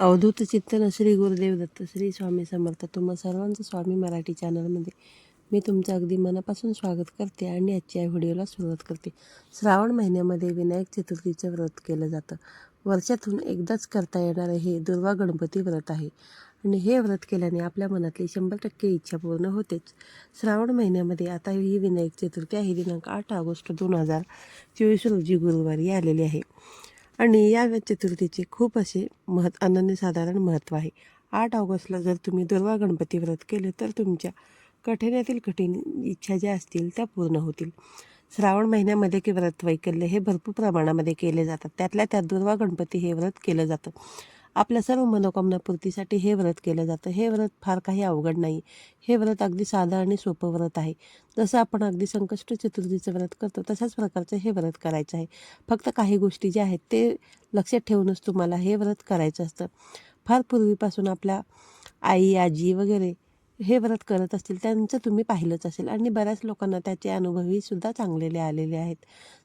अवधूत चिंतन श्री गुरुदेव दत्त श्री स्वामी समर्थ. तुम्हा सर्वांचं स्वामी मराठी चॅनलमध्ये मी तुमचं अगदी मनापासून स्वागत करते आणि आजच्या या व्हिडिओला सुरुवात करते. श्रावण महिन्यामध्ये विनायक चतुर्थीचं व्रत केलं जातं. वर्षातून एकदाच करता येणारं हे दुर्वा गणपती व्रत आहे. आणि हे व्रत केल्याने आपल्या मनातली शंभर टक्के इच्छा पूर्ण होतेच. श्रावण महिन्यामध्ये आता ही विनायक चतुर्थी आहे. दिनांक आठ ऑगस्ट दोन हजार चोवीस रोजी गुरुवारी आलेली आहे. आणि या चतुर्थीचे खूप असे महत् अनन्यसाधारण महत्त्व आहे. आठ ऑगस्टला जर तुम्ही दुर्वा गणपती व्रत केले तर तुमच्या कठीणातील कठीण इच्छा ज्या असतील त्या पूर्ण होतील. श्रावण महिन्यामध्ये की व्रत वैकल्य हे भरपूर प्रमाणामध्ये केले जातात. त्यातल्या त्यात दुर्वा गणपती हे व्रत केलं जातं. आपल्या सर्व मनोकामना पूर्तीसाठी हे व्रत केलं जातं. हे व्रत फार काही अवघड नाही. हे व्रत अगदी साधं आणि सोपं व्रत आहे. जसं आपण अगदी संकष्ट चतुर्थीचं व्रत करतो तशाच प्रकारचं हे व्रत करायचं आहे. फक्त काही गोष्टी ज्या आहेत ते लक्षात ठेवूनच तुम्हाला हे व्रत करायचं असतं. फार पूर्वीपासून आपल्या आई आजी वगैरे हे व्रत करत असतील त्यांचं तुम्ही पाहिलंच असेल आणि बऱ्याच लोकांना त्याचे अनुभवही सुद्धा चांगलेले आलेले आहेत.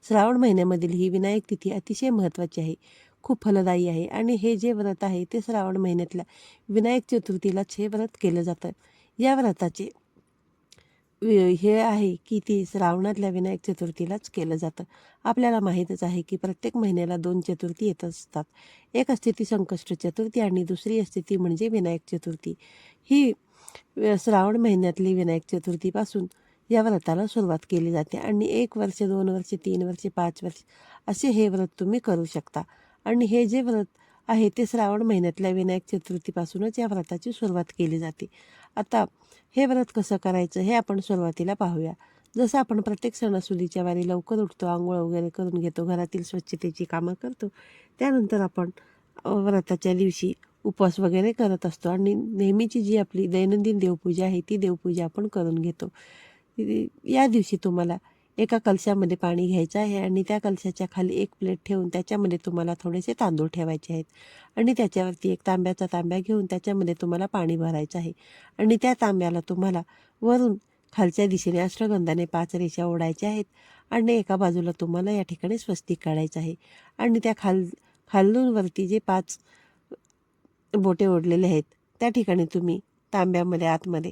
श्रावण महिन्यामधील ही विनायक तिथी अतिशय महत्त्वाची आहे. खूप फलदायी आहे. आणि हे जे व्रत आहे ते श्रावण महिन्यातल्या विनायक चतुर्थीलाच हे व्रत केलं जातं. या व्रताचे हे आहे की ती श्रावणातल्या विनायक चतुर्थीलाच केलं जातं. आपल्याला माहीतच आहे की प्रत्येक महिन्याला दोन चतुर्थी येत असतात. एक असते ती संकष्ट चतुर्थी आणि दुसरी असते ती म्हणजे विनायक चतुर्थी. ही श्रावण महिन्यातली विनायक चतुर्थीपासून या व्रताला सुरुवात केली जाते. आणि एक वर्ष दोन वर्ष तीन वर्ष पाच वर्ष असे हे व्रत तुम्ही करू शकता. आणि हे जे व्रत आहे ते श्रावण महिन्यातल्या विनायक चतुर्थीपासूनच या व्रताची सुरुवात केली जाते. आता हे व्रत कसं करायचं हे आपण सुरुवातीला पाहूया. जसं आपण प्रत्येक सणासुदीच्या वारी लवकर उठतो आंघोळ वगैरे करून घेतो घरातील स्वच्छतेची कामं करतो त्यानंतर आपण व्रताच्या दिवशी उपवास वगैरे करत असतो आणि नेहमीची जी आपली दैनंदिन देवपूजा आहे ती देवपूजा आपण करून घेतो. या दिवशी तुम्हाला एका कलशामध्ये पाणी घ्यायचं आहे आणि त्या कलशाच्या खाली एक प्लेट ठेवून त्याच्यामध्ये तुम्हाला थोडेसे तांदूळ ठेवायचे आहेत. आणि त्याच्यावरती एक तांब्याचा तांब्या घेऊन त्याच्यामध्ये तुम्हाला पाणी भरायचं आहे. आणि त्या तांब्याला तुम्हाला वरून खालच्या दिशेने अष्टगंधाने पाच रेषा ओढायच्या आहेत आणि एका बाजूला तुम्हाला या ठिकाणी स्वस्तिक काढायचं आहे. आणि त्या खाल खालून वरती जे पाच बोटे ओढलेले आहेत त्या ठिकाणी तुम्ही तांब्यामध्ये आतमध्ये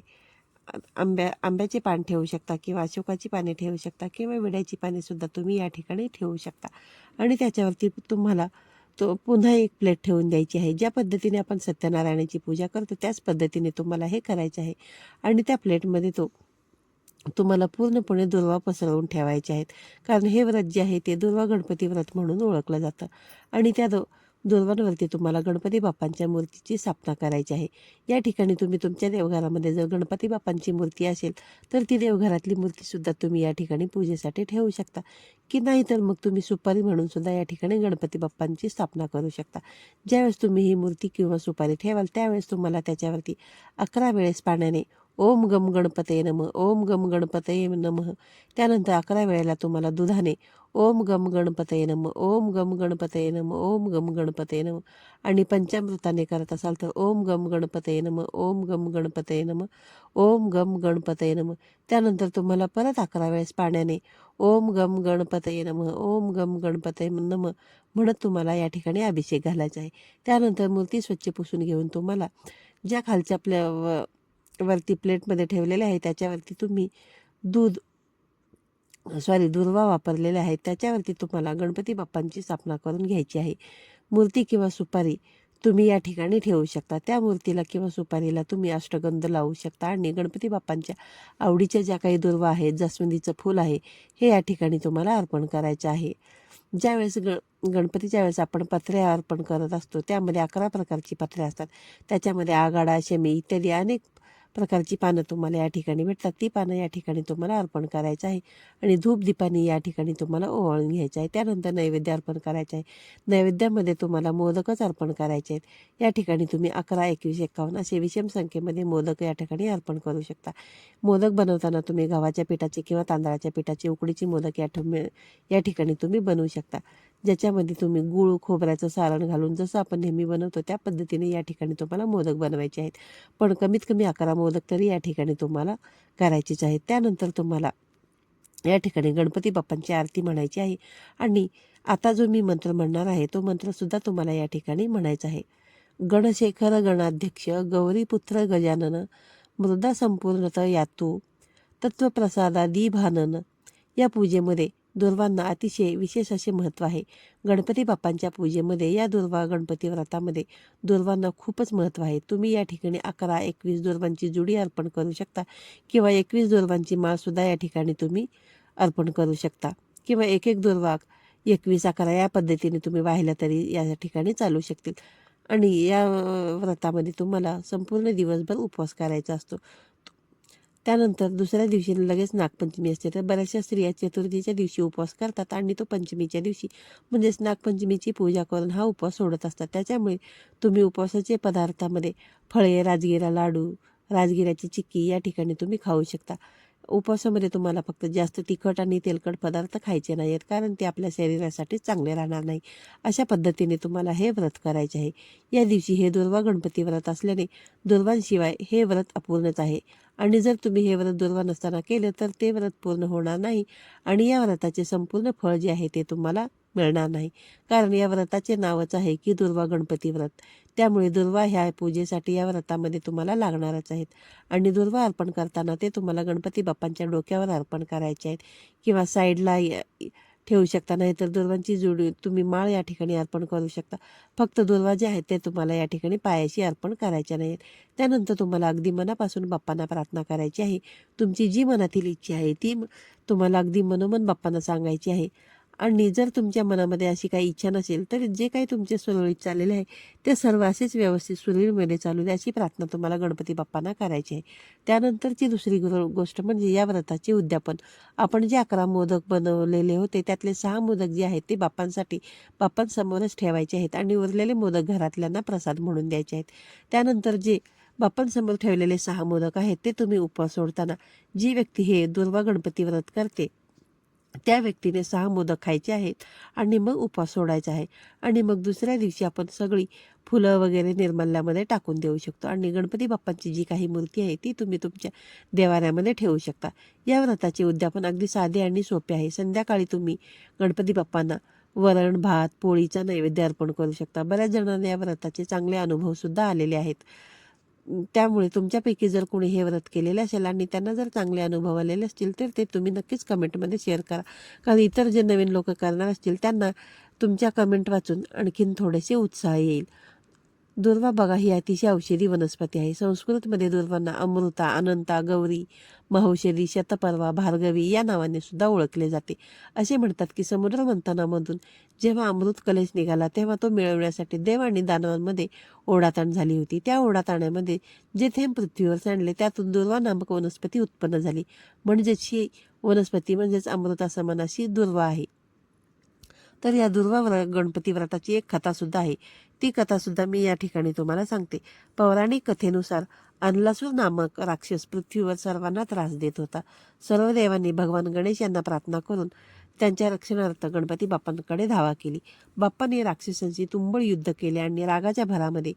आंब्या आंब्याचे पान ठेवू शकता किंवा अशोकाची पाने ठेवू शकता किंवा विड्याची पाने सुद्धा तुम्ही या ठिकाणी ठेवू शकता. आणि त्याच्यावरती तुम्हाला तो पुन्हा एक प्लेट ठेवून द्यायची आहे. ज्या पद्धतीने आपण सत्यनारायणाची पूजा करतो त्याच पद्धतीने तुम्हाला हे करायचे आहे. आणि त्या प्लेटमध्ये तो तुम्हाला पूर्णपणे दुर्वा पसरवून ठेवायचे आहेत. कारण हे व्रत जे आहे ते दुर्वा गणपती व्रत म्हणून ओळखलं जातं. आणि त्या दो दुर्वांवरती तुम्हाला गणपती बाप्पांच्या मूर्तीची स्थापना करायची आहे. या ठिकाणी तुम्ही तुमच्या देवघरामध्ये जर गणपती बाप्पांची मूर्ती असेल तर ती देवघरातली मूर्तीसुद्धा तुम्ही या ठिकाणी पूजेसाठी ठेवू शकता. की नाही तर मग तुम्ही सुपारी म्हणून सुद्धा या ठिकाणी गणपती बाप्पांची स्थापना करू शकता. ज्यावेळेस तुम्ही ही मूर्ती किंवा सुपारी ठेवाल त्यावेळेस तुम्हाला त्याच्यावरती अकरा वेळेस पाण्याने ओम गम गणपते नम ओम गम गणपते नमः त्यानंतर अकरा वेळेला तुम्हाला दुधाने ओम गम गणपते नम ओम गम गणपते नम ओम गम गणपते नम आणि पंचामृताने करत असाल तर ओम गम गणपते नम ओम गम गणपते नम ओम गम गणपते नम त्यानंतर तुम्हाला परत अकरा वेळेस पाण्याने ओम गम गणपते नम ओम गम गणपते नम म्हणत तुम्हाला या ठिकाणी अभिषेक घालायचा आहे त्यानंतर मूर्ती स्वच्छ पुसून घेऊन तुम्हाला ज्या खालच्या आपल्या व- वरती प्लेटमध्ये ठेवलेले आहे. त्याच्यावरती तुम्ही दूध सॉरी दुर्वा वापरलेले आहेत त्याच्यावरती तुम्हाला गणपती बाप्पांची स्थापना करून घ्यायची आहे. मूर्ती किंवा सुपारी तुम्ही या ठिकाणी ठेवू शकता. त्या मूर्तीला किंवा सुपारीला तुम्ही अष्टगंध लावू शकता आणि गणपती बाप्पांच्या आवडीच्या ज्या काही दुर्वा आहेत जास्वंदीचं फूल आहे हे या ठिकाणी तुम्हाला अर्पण करायचं आहे. ज्यावेळेस ग गणपतीच्या वेळेस आपण पत्र्या अर्पण करत असतो त्यामध्ये अकरा प्रकारची पत्रे असतात. त्याच्यामध्ये आगाडा शमी इत्यादी अनेक प्रकारची पानं तुम्हाला या ठिकाणी भेटतात. ती पानं या ठिकाणी तुम्हाला अर्पण करायचं आहे. आणि धूप दीपाने या ठिकाणी तुम्हाला ओवाळून घ्यायचं आहे. त्यानंतर नैवेद्य अर्पण करायचं आहे. नैवेद्यामध्ये तुम्हाला मोदकच अर्पण करायचे आहेत. या ठिकाणी तुम्ही अकरा एकवीस एकावन्न असे विषम संख्येमध्ये मोदक या ठिकाणी अर्पण करू शकता. मोदक बनवताना तुम्ही गव्हाच्या पिठाचे किंवा तांदळाच्या पिठाचे उकडीची मोदक या या ठिकाणी तुम्ही बनवू शकता. ज्याच्यामध्ये तुम्ही गूळ खोबऱ्याचं सारण घालून जसं आपण नेहमी बनवतो त्या पद्धतीने या ठिकाणी तुम्हाला मोदक बनवायचे आहेत. पण कमीत कमी अकरा मोदक तरी या ठिकाणी तुम्हाला करायचेच आहेत. त्यानंतर तुम्हाला या ठिकाणी गणपती बाप्पांची आरती म्हणायची आहे. आणि आता जो मी मंत्र म्हणणार आहे तो मंत्रसुद्धा तुम्हाला या ठिकाणी म्हणायचा आहे. गणशेखर गणाध्यक्ष गौरीपुत्र गजानन मृदा संपूर्णत यातू तत्वप्रसादादी भानन. या पूजेमध्ये दुर्वांना अतिशय विशेष असे महत्त्व आहे. गणपती बाप्पांच्या पूजेमध्ये या दुर्वा गणपती व्रतामध्ये दुर्वांना खूपच महत्त्व आहे. तुम्ही या ठिकाणी अकरा एकवीस दुर्वांची जुडी अर्पण करू शकता किंवा एकवीस दुर्वांची माळसुद्धा या ठिकाणी तुम्ही अर्पण करू शकता किंवा एक एक दुर्वा एकवीस अकरा या पद्धतीने तुम्ही वाहिल्या तरी या ठिकाणी चालू शकतील. आणि या व्रतामध्ये तुम्हाला संपूर्ण दिवसभर उपवास करायचा असतो. त्यानंतर दुसऱ्या दिवशी लगेच नागपंचमी असते. तर बऱ्याचशा स्त्रिया चतुर्थीच्या दिवशी उपवास करतात आणि तो पंचमीच्या दिवशी म्हणजेच नागपंचमीची पूजा करून हा उपवास सोडत असतात. त्याच्यामुळे तुम्ही उपवासाचे पदार्थामध्ये फळे राजगिरा लाडू राजगिराची चिक्की या ठिकाणी तुम्ही खाऊ शकता. उपवासामध्ये तुम्हाला फक्त जास्त तिखट आणि तेलकट पदार्थ खायचे नाही आहेत कारण ते आपल्या शरीरासाठी चांगले राहणार नाही. अशा पद्धतीने तुम्हाला हे व्रत करायचे आहे. या दिवशी हे दुर्वा गणपती व्रत असल्याने दुर्वांशिवाय हे व्रत अपूर्णच आहे. आणि जर तुम्ही हे व्रत दुर्वा नसताना केलं तर ते व्रत पूर्ण होणार नाही. आणि या व्रताचे संपूर्ण फळ जे आहे ते तुम्हाला मिळणार नाही. कारण या व्रताचे नावच आहे की दुर्वा गणपती व्रत. त्यामुळे दुर्वा ह्या पूजेसाठी या व्रतामध्ये तुम्हाला लागणारच आहेत. आणि दुर्वा अर्पण करताना ते तुम्हाला गणपती बाप्पांच्या डोक्यावर अर्पण करायचे आहेत. किंवा साईडला ठेवू शकता नाही तर दुर्वांची जुडी तुम्ही माळ या ठिकाणी अर्पण करू शकता. फक्त दुर्वा जे आहेत ते तुम्हाला या ठिकाणी पायाशी अर्पण करायचे नाहीत. त्यानंतर तुम्हाला अगदी मनापासून बाप्पांना प्रार्थना करायची आहे. तुमची जी मनातील इच्छा आहे ती तुम्हाला अगदी मनोमन बाप्पांना सांगायची आहे. आणि जर तुमच्या मनामध्ये अशी काही इच्छा नसेल तर जे काही तुमचे सुरळीत चाललेले आहे ते सर्व असेच व्यवस्थित सुरळीमध्ये चालू दे अशी प्रार्थना तुम्हाला गणपती बाप्पांना करायची आहे. त्यानंतरची दुसरी गोष्ट म्हणजे या व्रताचे उद्यापन. आपण जे अकरा मोदक बनवलेले होते त्यातले सहा मोदक जे आहेत ते बाप्पांसाठी बाप्पांसमोरच ठेवायचे आहेत आणि उरलेले मोदक घरातल्यांना प्रसाद म्हणून द्यायचे आहेत. त्यानंतर जे बाप्पांसमोर ठेवलेले सहा मोदक आहेत ते तुम्ही उपवास सोडताना जी व्यक्ती हे दुर्वा गणपती व्रत करते त्या व्यक्तीने सहा मोदक खायचे आहेत आणि मग उपवास सोडायचा आहे. आणि मग दुसऱ्या दिवशी आपण सगळी फुलं वगैरे निर्मल्यामध्ये टाकून देऊ शकतो. आणि गणपती बाप्पांची जी काही मूर्ती आहे ती तुम्ही तुमच्या देवाऱ्यामध्ये ठेवू शकता. या व्रताचे उद्यापन अगदी साधे आणि सोपे आहे. संध्याकाळी तुम्ही गणपती बाप्पांना वरण भात पोळीचा नैवेद्य अर्पण करू शकता. बऱ्याच जणांना या व्रताचे चांगले अनुभवसुद्धा आलेले आहेत. त्यामुळे तुमच्यापैकी जर कोणी हे व्रत केलेले असेल आणि त्यांना जर चांगले अनुभव आलेले असतील तर ते तुम्ही नक्कीच कमेंटमध्ये शेअर करा. कारण इतर जे नवीन लोक करणार असतील त्यांना तुमच्या कमेंट वाचून आणखीन थोडेसे उत्साह येईल. दुर्वा बघा ही अतिशय औषधी वनस्पती आहे. संस्कृतमध्ये दुर्वांना अमृता अनंता गौरी महौषधी शतपर्वा भार्गवी या नावाने सुद्धा ओळखले जाते. असे म्हणतात की समुद्र मंथनामधून जेव्हा अमृत कलश निघाला तेव्हा तो मिळवण्यासाठी देव आणि दानवांमध्ये ओढाताण झाली होती. त्या ओढाताण्यामध्ये जे थेंब पृथ्वीवर सांडले त्यातून दुर्वा नामक वनस्पती उत्पन्न झाली. म्हणजेच ही वनस्पती म्हणजेच अमृता समानाशी दुर्वा आहे. तर या दुर्वा व्र गणपती व्रताची एक कथासुद्धा आहे. ती कथासुद्धा मी या ठिकाणी तुम्हाला सांगते. पौराणिक कथेनुसार अनलासूर नामक राक्षस पृथ्वीवर सर्वांना त्रास देत होता. सर्व देवांनी भगवान गणेश यांना प्रार्थना करून त्यांच्या रक्षणार्थ गणपती बाप्पांकडे धावा केली. बाप्पाने राक्षसांशी तुंबळ युद्ध केले आणि रागाच्या भरामध्ये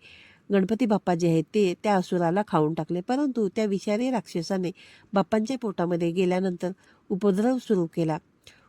गणपती बाप्पा जे आहेत ते त्या असुराला खाऊन टाकले. परंतु त्या विषारी राक्षसाने बाप्पांच्या पोटामध्ये गेल्यानंतर उपद्रव सुरू केला.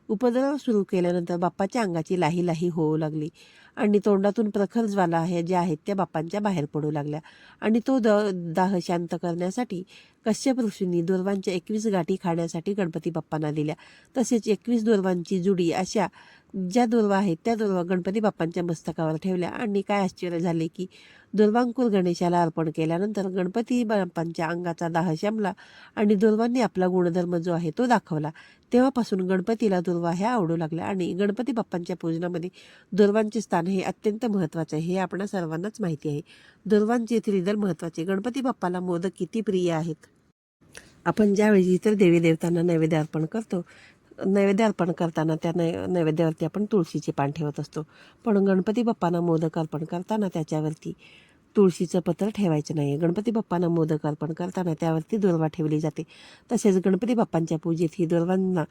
उपद्रव सुरू केल्यानंतर बाप्पाच्या अंगाची लाही लाही होऊ लागली. आणि तोंडातून प्रखर ज्वाला हे ज्या आहेत त्या बाप्पांच्या बाहेर पडू लागल्या. आणि तो द दाह शांत करण्यासाठी कश्यप ऋषींनी दुर्वांच्या एकवीस गाठी खाण्यासाठी गणपती बाप्पांना दिल्या. तसेच एकवीस दुर्वांची जुडी अशा ज्या दुर्वा आहेत त्या दुर्वा गणपती बाप्पांच्या मस्तकावर ठेवल्या आणि काय आश्चर्य झाले की दुर्वांकुर गणेशाला अर्पण केल्यानंतर गणपती बाप्पांच्या अंगाचा दाह शमला आणि दुर्वांनी आपला गुणधर्म जो आहे तो दाखवला. तेव्हापासून गणपतीला दुर्वा ह्या आवडू लागल्या आणि गणपती बाप्पांच्या पूजनामध्ये दुर्वांचे स्थान हे अत्यंत महत्त्वाचे आहे हे आपणा सर्वांनाच माहिती आहे. दुर्वांचे त्रिदल महत्त्वाचे. गणपती बाप्पाला मोदक किती प्रिय आहेत? आपण ज्यावेळी इतर देवी देवतांना नैवेद्य अर्पण करतो नैवेद्य अर्पण करताना त्या नै नैवेद्यावरती आपण तुळशीचे पान ठेवत असतो. पण गणपती बाप्पांना मोदक अर्पण करताना त्याच्यावरती तुळशीचं पत्र ठेवायचं नाही गणपती बाप्पांना मोदक अर्पण करताना त्यावरती दुर्वा ठेवली जाते. तसेच गणपती बाप्पांच्या पूजेत ही दुर्वांना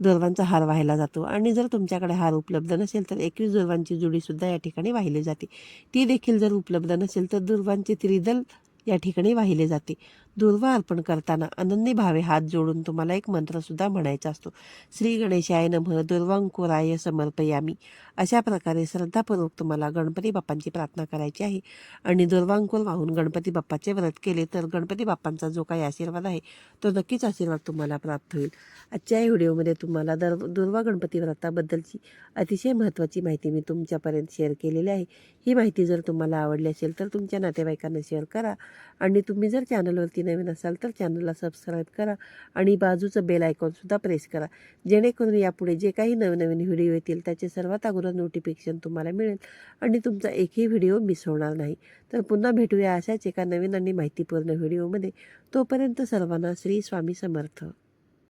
दुर्वांचा हार वाहिला जातो. आणि जर तुमच्याकडे हार उपलब्ध नसेल तर एकवीस दुर्वांची जुडीसुद्धा या ठिकाणी वाहिली जाते. ती देखील जर उपलब्ध नसेल तर दुर्वांचे त्रिदल या ठिकाणी वाहिले जाते. दुर्वा अर्पण करताना अनन्य भावे हात जोडून तुम्हाला एक मंत्रसुद्धा म्हणायचा असतो. श्री गणेशाय नमः दुर्वांकुराय समर्पयामी. अशा प्रकारे श्रद्धापूर्वक तुम्हाला गणपती बाप्पांची प्रार्थना करायची आहे. आणि दुर्वांकुर वाहून गणपती बाप्पाचे व्रत केले तर गणपती बाप्पांचा जो काही आशीर्वाद आहे तो नक्कीच आशीर्वाद तुम्हाला प्राप्त होईल. आजच्या व्हिडिओमध्ये तुम्हाला दर दुर्वा गणपती व्रताबद्दलची अतिशय महत्त्वाची माहिती मी तुमच्यापर्यंत शेअर केलेली आहे. ही माहिती जर तुम्हाला आवडली असेल तर तुमच्या नातेवाईकांना शेअर करा. आणि तुम्ही जर चॅनलवरती नवीन असाल तर चॅनलला सबस्क्राईब करा आणि बाजूचं बेल आयकॉनसुद्धा प्रेस करा. जेणेकरून यापुढे जे काही नवनवीन व्हिडिओ येतील त्याचे सर्वात अगोदर नोटिफिकेशन तुम्हाला मिळेल आणि तुमचा एकही व्हिडिओ मिस होणार नाही. तर पुन्हा भेटूया अशाच एका नवीन आणि माहितीपूर्ण व्हिडिओमध्ये तोपर्यंत सर्वांना श्री स्वामी समर्थ.